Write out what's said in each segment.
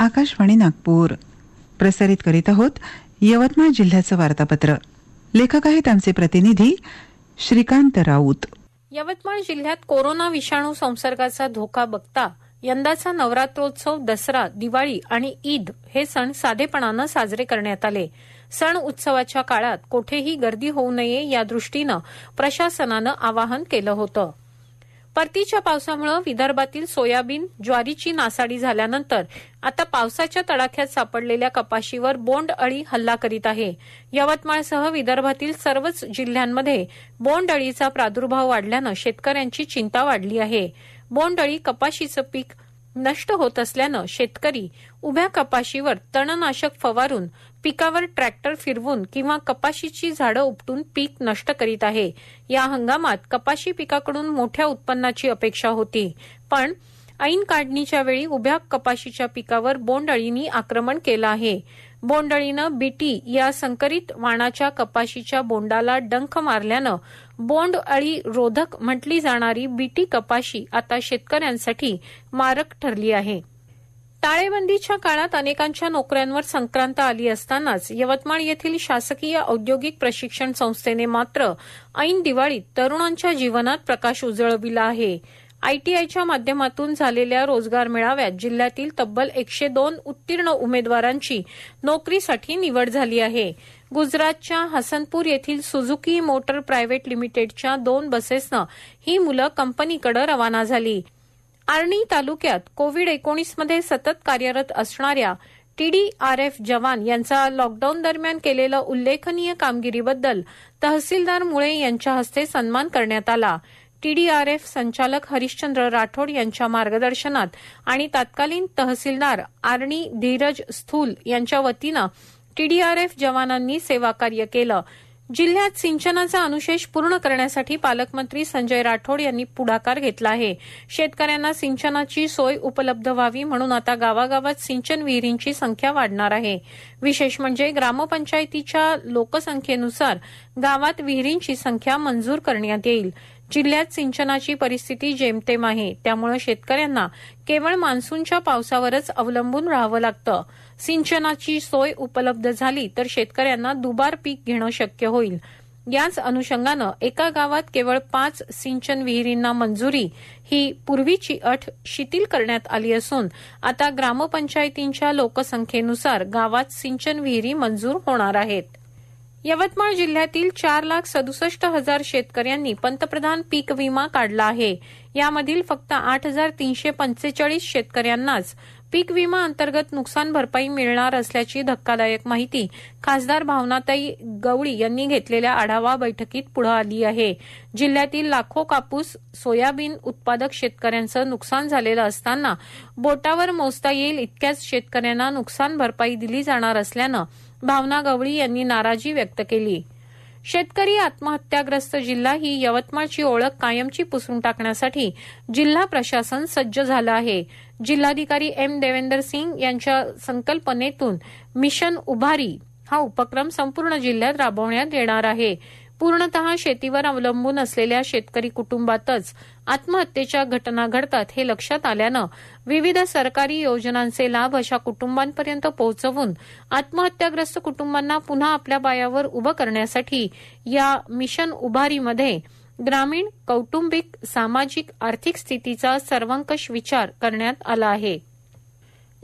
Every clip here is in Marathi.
आकाशवाणी नागपूर. प्रसारित करीत आहोत यवतमाळ जिल्ह्याचं वार्तापत्र. लेखक आहेत आमचे प्रतिनिधी श्रीकांत राऊत. यवतमाळ जिल्ह्यात कोरोना विषाणू संसर्गाचा धोका बघता यंदाचा नवरात्रोत्सव दसरा दिवाळी आणि ईद हे सण साधेपणानं साजरे करण्यात आले. सण उत्सवाच्या काळात कोठेही गर्दी होऊ नये या दृष्टीनं प्रशासनानं आवाहन केलं होतं. परतीच्या पावसामुळे विदर्भातील सोयाबीन ज्वारीची नासाडी झाल्यानंतर आता पावसाच्या तडाख्यात सापडलेल्या कपाशीवर बोंड अळी हल्ला करीत आहे. यवतमाळसह विदर्भातील सर्वच जिल्ह्यांमध्ये बोंड अळीचा प्रादुर्भाव वाढल्यानं शेतकऱ्यांची चिंता वाढली आहे. बोंड अळी कपाशीचं पीक नष्ट होत असल्यानं शेतकरी उभ्या कपाशीवर तणनाशक फवारून पिकावर ट्रॅक्टर फिरवून किंवा कपाशीची झाडं उपटून पीक नष्ट करीत आहे. या हंगामात कपाशी पिकाकडून मोठ्या उत्पन्नाची अपेक्षा होती. पण ऐन काढणीच्या वेळी उभ्या कपाशीच्या पिकावर बोंडअळीनी आक्रमण केलं आहे. बोंडअळीनं बीटी या संकरित वाणाच्या कपाशीच्या बोंडाला डंख मारल्यानं बोंड अळी रोधक म्हटली जाणारी बीटी कपाशी आता शेतकऱ्यांसाठी मारक ठरली आहे. टाळेबंदीच्या काळात अनेकांच्या नोकऱ्यांवर संक्रांत आली असतानाच यवतमाळ येथील शासकीय औद्योगिक प्रशिक्षण संस्थेने मात्र ऐन दिवाळीत तरुणांच्या जीवनात प्रकाश उजळविला आहे. आयटीआयच्या माध्यमातून झालेल्या रोजगार मेळाव्यात जिल्ह्यातील तब्बल एकशे दोन उत्तीर्ण उमेदवारांची नोकरीसाठी निवड झाली आहे. गुजरातच्या हसनपूर येथील सुझुकी मोटर प्रायव्हेट लिमिटेडच्या दोन बसेसनं ही मुलं कंपनीकडे रवाना झाली. आर्णी तालुक्यात कोविड एकोणीसमध्ये सतत कार्यरत असणाऱ्या टीडीआरएफ जवान यांचा लॉकडाऊन दरम्यान केलेलं उल्लेखनीय कामगिरीबद्दल तहसीलदार मुळे यांच्या हस्ते सन्मान करण्यात आला. टीडीआरएफ संचालक हरिश्चंद्र राठोड यांच्या मार्गदर्शनात आणि तत्कालीन तहसीलदार आर्णी धीरज स्थूल यांच्या वतीनं टीडीआरएफ जवानांनी सेवाकार्य केलं. जिल्ह्यात सिंचनाचा अनुशेष पूर्ण करण्यासाठी पालकमंत्री संजय राठोड यांनी पुढाकार घेतला आहे. शेतकऱ्यांना सिंचनाची सोय उपलब्ध व्हावी म्हणून आता गावागावात सिंचन विहिरींची संख्या वाढणार आहे. विशेष म्हणजे ग्रामपंचायतीच्या लोकसंख्येनुसार गावात विहिरींची संख्या मंजूर करण्यात येईल. जिल्ह्यात सिंचनाची परिस्थिती जेमतेम आहे. त्यामुळे शेतकऱ्यांना केवळ मान्सूनच्या पावसावरच अवलंबून राहावं लागतं. सिंचनाची सोय उपलब्ध झाली तर शेतकऱ्यांना दुबार पीक घेणं शक्य होईल. याच अनुषंगानं एका गावात केवळ पाच सिंचन विहिरींना मंजुरी ही पूर्वीची अट शिथिल करण्यात आली असून आता ग्रामपंचायतींच्या लोकसंख्येनुसार गावात सिंचन विहिरी मंजूर होणार आहेत. यवतमाळ जिल्ह्यातील चार लाख सदुसष्ट हजार शेतकऱ्यांनी पंतप्रधान पीक विमा काढला आहे. यामधील फक्त आठ हजार तीनशे पंचेचाळीस शेतकऱ्यांनाच पीक विमा अंतर्गत नुकसान भरपाई मिळणार असल्याची धक्कादायक माहिती खासदार भावनाताई गवळी यांनी घेतलेल्या आढावा बैठकीत पुढे आली आहे. जिल्ह्यातील लाखो कापूस सोयाबीन उत्पादक शेतकऱ्यांचं नुकसान झालेलं असताना बोटावर मोजता येईल इतक्याच शेतकऱ्यांना नुकसान भरपाई दिली जाणार असल्यानं भावना गवळी यांनी नाराजी व्यक्त केली. शेतकरी आत्महत्याग्रस्त जिल्हा ही यवतमाळची ओळख कायमची पुसून टाकण्यासाठी जिल्हा प्रशासन सज्ज झालं आहे. जिल्हाधिकारी एम देवेंदर सिंग यांच्या संकल्पनेतून मिशन उभारी हा उपक्रम संपूर्ण जिल्ह्यात राबवण्यात येणार आहे. पूर्णतः शेतीवर अवलंबून असलेल्या शेतकरी कुटुंबातच आत्महत्येच्या घटना घडतात हे लक्षात आल्यानं विविध सरकारी योजनांचे लाभ अशा कुटुंबांपर्यंत पोहोचवून आत्महत्याग्रस्त कुटुंबांना पुन्हा आपल्या पायावर उभं करण्यासाठी या मिशन उभारीमध्ये ग्रामीण कौटुंबिक सामाजिक आर्थिक स्थितीचा सर्वंकष विचार करण्यात आला आहे.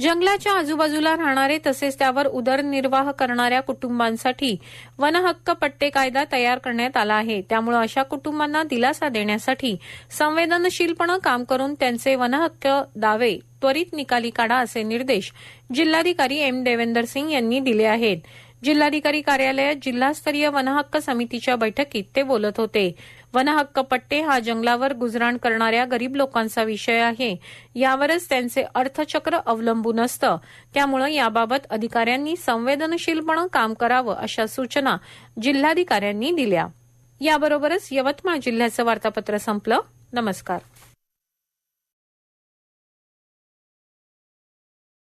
जंगलाच्या आजूबाजूला राहणारे तसेच त्यावर उदरनिर्वाह करणाऱ्या कुटुंबांसाठी वनहक्क पट्टे कायदा तयार करण्यात आला आहे. त्यामुळे अशा कुटुंबांना दिलासा देण्यासाठी संवेदनशीलपणे काम करून त्यांचे वनहक्क दावे त्वरित निकाली काढा असे निर्देश जिल्हाधिकारी एम. देवेंदर सिंग यांनी दिले आहेत. जिल्हाधिकारी कार्यालयात जिल्हास्तरीय वनहक्क समितीच्या बैठकीत ते बोलत होते. वनहक्क पट्टे हा जंगलावर गुजराण करणाऱ्या गरीब लोकांचा विषय आहे. यावरच त्यांचे अर्थचक्र अवलंबून असतं. त्यामुळे याबाबत अधिकाऱ्यांनी संवेदनशीलपणे काम करावं अशा सूचना जिल्हाधिकाऱ्यांनी दिल्या. याबरोबरच यवतमाळ जिल्ह्याचं वार्तापत्र संपलं. नमस्कार.